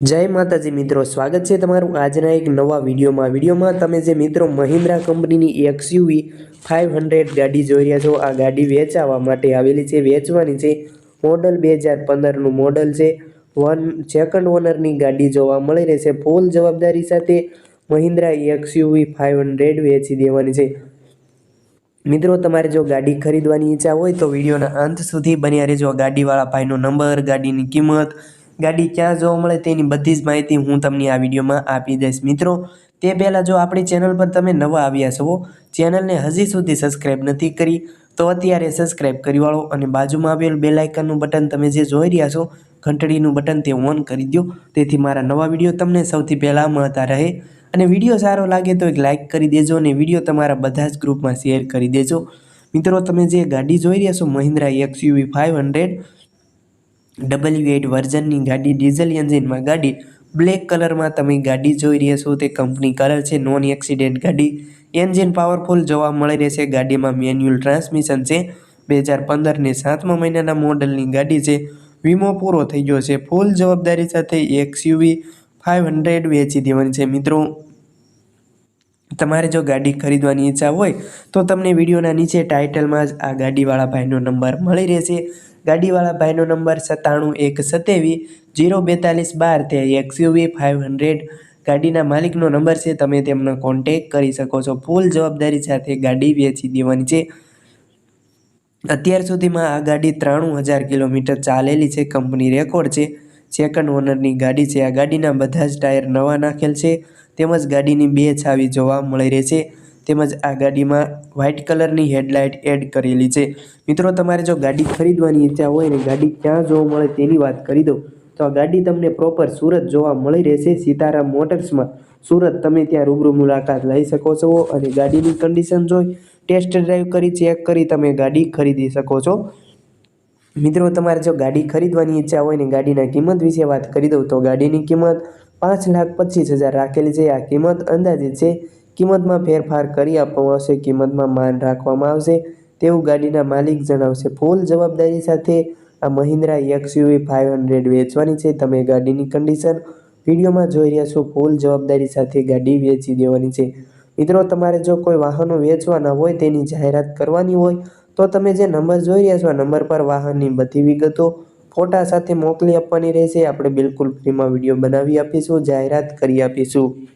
જય માતાજી મિત્રો, સ્વાગત છે તમારું આજના એક નવા વિડીયોમાં. વિડીયોમાં તમે જે મિત્રો મહિન્દ્રા કંપનીની એક્સયુવી ફાઇવ હંડ્રેડ ગાડી જોઈ રહ્યા છો, આ ગાડી વેચાવા માટે આવેલી છે, વેચવાની છે. મોડલ બે હજાર પંદરનું મોડલ છે. વન સેકન્ડ ઓનરની ગાડી જોવા મળી રહેશે ફૂલ જવાબદારી સાથે મહિન્દ્રા એક્સયુવી ફાઇવ હંડ્રેડ વેચી દેવાની છે. મિત્રો, તમારે જો ગાડી ખરીદવાની ઈચ્છા હોય તો વિડીયોના અંત સુધી બન્યા રહેજો. ગાડીવાળા ભાઈનો નંબર, ગાડીની કિંમત ગાડી ક્યાં જોવા મળે તેની બધી જ માહિતી હું તમને આ વિડીયોમાં આપી દઈશ. મિત્રો, તે પહેલાં જો આપણી ચેનલ પર તમે નવા આવ્યા છો, ચેનલને હજી સુધી સબસ્ક્રાઈબ નથી કરી, તો અત્યારે સબસ્ક્રાઈબ કરી વાળો અને બાજુમાં આવેલ બે આઇકનનું બટન તમે જે જોઈ રહ્યા છો, ઘંટડીનું બટન તે ઓન કરી દો તેથી મારા નવા વીડિયો તમને સૌથી પહેલાં મળતા રહે. અને વીડિયો સારો લાગે તો એક લાઇક કરી દેજો અને વીડિયો તમારા બધા જ ગ્રુપમાં શેર કરી દેજો. મિત્રો, તમે જે ગાડી જોઈ રહ્યા છો, Mahindra XUV five hundred W eight વર્ઝનની ગાડી ડીઝલ એન્જિનમાં ગાડી બ્લેક કલરમાં તમે ગાડી જોઈ રહ્યા છો તે કંપની કલર છે નોન એક્સિડેન્ટ ગાડી. એન્જિન પાવરફુલ જોવા મળી રહેશે, ગાડીમાં મેન્યુઅલ ટ્રાન્સમિશન છે. બે હજાર પંદરને સાતમા મહિનાના મોડલની ગાડી છે. વીમો પૂરો થઈ ગયો છે. ફૂલ જવાબદારી સાથે એક્સયુવી ફાઇવ હંડ્રેડ વેચી દેવાની છે મિત્રો. તમારે જો ગાડી ખરીદવાની ઈચ્છા હોય, તો તમને વિડીયોના નીચે ટાઇટલમાં જ આ ગાડીવાળા ભાઈનો નંબર મળી રહેશે. ગાડીવાળા ભાઈનો નંબર સત્તાણું એક સત્યાવીસ જીરો બેતાલીસ બાર તે એક્સયુવી ફાઇવ હંડ્રેડ. ગાડીના માલિકનો નંબર છે, તમે તેમનો કોન્ટેક કરી શકો છો. ફૂલ જવાબદારી સાથે ગાડી વેચી દેવાની છે. અત્યાર સુધીમાં આ ગાડી ત્રાણું હજાર કિલોમીટર ચાલેલી છે, કંપની રેકોર્ડ છે. સેકન્ડ ઓનરની ગાડી છે. આ ગાડીના બધા જ ટાયર નવા નાખેલ છે. તેમજ ગાડીની બે છાવી જોવા મળી રહેશે તેમજ આ ગાડીમાં વ્હાઇટ કલરની હેડલાઇટ એડ કરેલી છે. મિત્રો, તમારે જો ગાડી ખરીદવાની ઈચ્છા હોય ને ગાડી ક્યાં જોવા મળે તેની વાત કરી દઉં. તો આ ગાડી તમને પ્રોપર સુરત જોવા મળી રહેશે. સીતારામ મોટર્સમાં સુરત તમે ત્યાં રૂબરૂ મુલાકાત લઈ શકો છો અને ગાડીની કન્ડિશન જોઈ ટેસ્ટ ડ્રાઈવ કરી ચેક કરી તમે ગાડી ખરીદી શકો છો. મિત્રો, તમારે જો ગાડી ખરીદવાની ઈચ્છા હોય ને ગાડીના કિંમત વિશે વાત કરી દઉં, તો ગાડીની કિંમત પાંચ લાખ પચીસ હજાર રાખેલી છે. આ કિંમત અંદાજિત છે. કિંમતમાં ફેરફાર કરી આપવામાં આવશે. કિંમતમાં માન રાખવામાં આવશે. તેવું ગાડીના માલિક જણાવશે. ફૂલ જવાબદારી સાથે આ મહિન્દ્રા એક્સયુવી ફાઇવ હંડ્રેડ વેચવાની છે. તમે ગાડીની કન્ડિશન વિડીયોમાં જોઈ રહ્યા છો. ફૂલ જવાબદારી સાથે ગાડી વેચી દેવાની છે. મિત્રો, તમારે જો કોઈ વાહનો વેચવાના હોય, તેની જાહેરાત કરવાની હોય તો તમે જે નંબર જોઈ રહ્યા છો, આ નંબર પર વાહનની બધી વિગતો ફોટા સાથે મોકલી આપવાની રહેશે. આપણે બિલકુલ ફ્રીમાં વીડિયો બનાવી આપીશું, જાહેરાત કરી આપીશું.